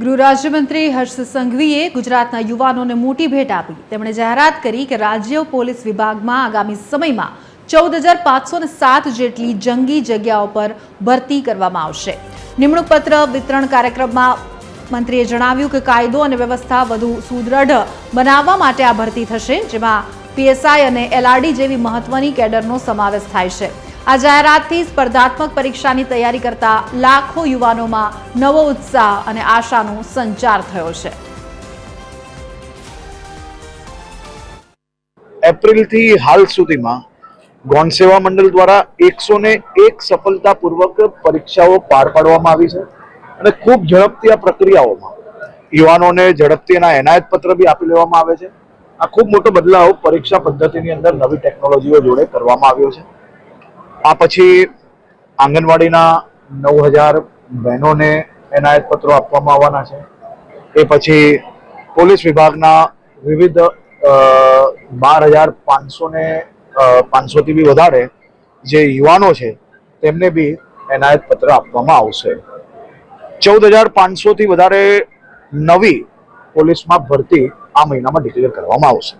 ગૃહ રાજ્યમંત્રી હર્ષ સંઘવીએ ગુજરાતના યુવાનોને મોટી ભેટ આપી. તેમણે જાહેરાત કરી કે રાજ્ય પોલીસ વિભાગમાં આગામી સમયમાં ચૌદ હજાર પાંચસો સાત જેટલી જંગી જગ્યાઓ પર ભરતી કરવામાં આવશે. નિમણૂક પત્ર વિતરણ કાર્યક્રમમાં મંત્રીએ જણાવ્યું કે કાયદો અને વ્યવસ્થા વધુ સુદૃઢ બનાવવા માટે આ ભરતી થશે, જેમાં પીએસઆઈ અને એલઆરડી જેવી મહત્વની કેડરનો સમાવેશ થાય છે. આ જાહેરાતથી સ્પર્ધાત્મક પરીક્ષાની તૈયારી કરતા લાખો યુવાનોમાં નવો ઉત્સાહ અને આશાનો સંચાર થયો છે. એપ્રિલથી હાલ સુધીમાં ગૌણ સેવા મંડળ દ્વારા એકસો ને એક સફળતાપૂર્વક પરીક્ષાઓ પાર પાડવામાં આવી છે અને ખૂબ ઝડપથી આ પ્રક્રિયાઓમાં યુવાનોને ઝડપથી એના એનાયત પત્ર બી આપી લેવામાં આવે છે. આ ખૂબ મોટો બદલાવ પરીક્ષા પદ્ધતિની અંદર નવી ટેકનોલોજીઓ જોડે કરવામાં આવ્યો છે. આ પછી આંગણવાડીના નવ હજાર બહેનોને એનાયત પત્રો આપવામાં આવવાના છે. એ પછી પોલીસ વિભાગના વિવિધ બાર હજાર પાંચસો ને પાંચસોથી બી વધારે જે યુવાનો છે, તેમને બી એનાયત પત્ર આપવામાં આવશે. ચૌદ હજાર પાંચસોથી વધારે નવી પોલીસમાં ભરતી આ મહિનામાં ડિક્લેર કરવામાં આવશે.